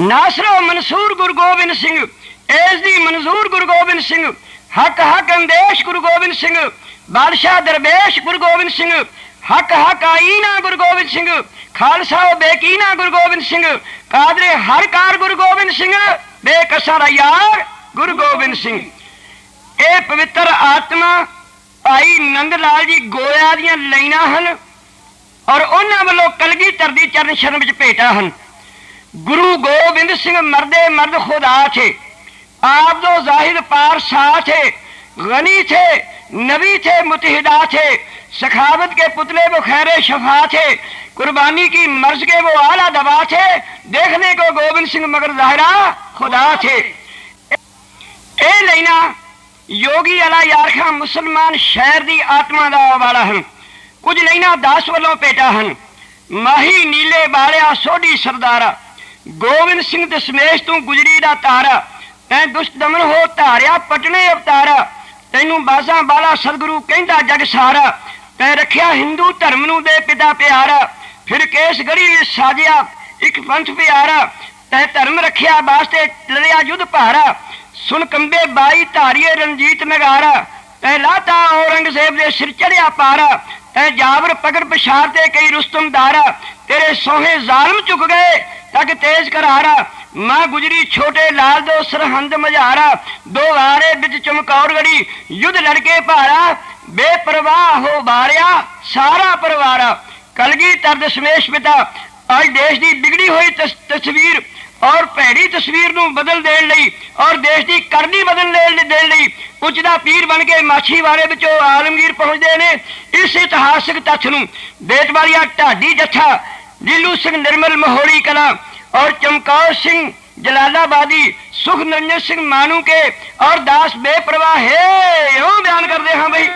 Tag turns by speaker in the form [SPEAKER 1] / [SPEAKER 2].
[SPEAKER 1] ਨਾਸਰੋ ਮਨਸੂਰ ਗੁਰੂ ਗੋਬਿੰਦ ਸਿੰਘ ਇਸ ਦੀ ਮਨਜ਼ੂਰ ਗੁਰੂ ਗੋਬਿੰਦ ਸਿੰਘ, ਹੱਕ ਹੱਕ ਅੰਦੇਸ਼ ਗੁਰੂ ਗੋਬਿੰਦ ਸਿੰਘ, ਬਾਦਸ਼ਾਹ ਦਰਵੇਸ਼ ਗੁਰੂ ਗੋਬਿੰਦ ਸਿੰਘ, ਹੱਕ ਹੱਕ ਆਈਨਾ ਗੁਰੂ ਗੋਬਿੰਦ ਸਿੰਘ, ਖਾਲਸਾ ਬੇਕੀਨਾ ਗੁਰੂ ਗੋਬਿੰਦ ਸਿੰਘ, ਕਾਦਰੇ ਹਰ ਕਾਰ ਗੁਰੂ ਗੋਬਿੰਦ ਸਿੰਘ, ਬੇਕਸਰ ਯਾਰ ਗੁਰੂ ਗੋਬਿੰਦ ਸਿੰਘ। ਇਹ ਪਵਿੱਤਰ ਆਤਮਾ ਭਾਈ ਨੰਦ ਲਾਲ ਜੀ ਗੋਇਆ ਦੀਆਂ ਲਾਈਨਾਂ ਹਨ ਔਰ ਉਹਨਾਂ ਵੱਲੋਂ ਕਲਗੀਧਰ ਦੀ ਚਰਨ ਸ਼ਰਨ ਵਿੱਚ ਭੇਟਾ ਹਨ। ગુરુ ગોવિંદ સિંહ مرد મર્દ ખુદા છે આપદો ઝાહિર પાર શાહ تھے غنی تھے نبی تھے متحدہ تھے سخاوت کے پتلے وہ خیر شفا تھے قربانی کی مرض کے وہ اعلیٰ دبا تھے دیکھنے کو گوبند سنگھ مگر ظاہرہ خدا تھے اے لینا یوگی علا یارخا مسلمان شہر دی آتما دا والا ہن کچھ لینا داس والوں پیٹا ہن ماہی نیلے بالیا سوڈی سردارہ ਗੋਬਿੰਦ ਸਿੰਘ ਦਸ਼ਮੇਸ਼ ਤੂੰ ਗੁਜਰੀ ਦਾ ਤਾਰਾ। ਤੈਂ ਦੁਸ਼ਟ ਦਮਨ ਹੋ ਧਾਰਿਆ ਪਟਨੇ ਅਵਤਾਰਾ। ਤੈਨੂੰ ਬਾਜ਼ਾਂ ਬਾਲਾ ਸਤਿਗੁਰੂ ਕਹਿੰਦਾ ਜਗ ਸਾਰਾ। ਤੈਂ ਰੱਖਿਆ ਹਿੰਦੂ ਧਰਮ ਨੂੰ ਦੇ ਪਿਤਾ ਪਿਆਰਾ। ਫਿਰ ਕੇਸ ਗੜੀ ਸਾਜਿਆ ਇੱਕ ਪੰਥ ਪਿਆਰਾ। ਤੈਂ ਧਰਮ ਰੱਖਿਆ ਵਾਸਤੇ ਲੜਿਆ ਯੁੱਧ ਭਾਰਾ। ਸੁਣ ਕੰਬੇ ਬਾਈ ਧਾਰੀਏ ਰਣਜੀਤ ਨਗਾਰਾ। ਤੈ ਲਾਤਾ ਔਰੰਗਜ਼ੇਬ ਦੇ ਸਿਰ ਚੜਿਆ ਪਾਰਾ। ਤੈ ਜਾਬਰ ਪਗੜ ਪਛਾਰ ਤੇ ਕਈ ਰੁਸਤਮ ਦਾਰਾ। ਤੇਰੇ ਸੋਹੇ ਜ਼ਾਲਮ ਚੁੱਕ ਗਏ। ਤੱਕ ਤੇਜ ਕਰਾਰਾ। ਮਾਂ ਗੁਜਰੀ ਛੋਟੇ ਲਾਲ ਦੋ ਸਰਹੰਦ ਮਝਾਰਾ। ਦੋ ਵਾਰੇ ਵਿੱਚ ਚਮਕੌਰ ਗੜੀ। ਯੁੱਧ ਲੜਕੇ ਭਾਰਾ। ਬੇਪਰਵਾਹ ਹੋ ਬਾਰਿਆ ਸਾਰਾ ਪਰਿਵਾਰਾ। ਕਲਗੀ ਤਰਦ ਸਮੇਸ਼ ਪਿਤਾ। ਅੱਜ ਦੇਸ਼ ਦੀ ਵਿਗੜੀ ਹੋਈ ਤਸਵੀਰ। ਔਰ ਭੈੜੀ ਤਸਵੀਰ ਨੂੰ ਬਦਲ ਦੇਣ ਲਈ, ਔਰ ਦੇਸ਼ ਦੀ ਕਰਨੀ ਬਦਲ ਦੇਣ ਲਈ ਉੱਚ ਦਾ ਪੀਰ ਬਣ ਕੇ ਮਾਛੀਵਾੜੇ ਵਿੱਚੋਂ ਆਲਮਗੀਰ ਪਹੁੰਚਦੇ ਨੇ। ਇਸ ਇਤਿਹਾਸਕ ਤੱਥ ਨੂੰ ਦੇਸ਼ ਬੇਟਵਾਲੀਆ ਢਾਡੀ ਜੱਥਾ ਲੀਲੂ ਸਿੰਘ ਨਿਰਮਲ ਮਹੋੜੀ ਕਲਾ ਔਰ ਚਮਕੌਰ ਸਿੰਘ ਜਲਾਲਾਬਾਦੀ ਸੁਖ ਨਿਰੰਜਨ ਸਿੰਘ ਮਾਨੂ ਕੇ ਔਰ ਦਾਸ ਬੇਪਰਵਾਹ, ਹੈ ਉਹ ਬਿਆਨ ਕਰਦੇ ਹਾਂ ਬਈ।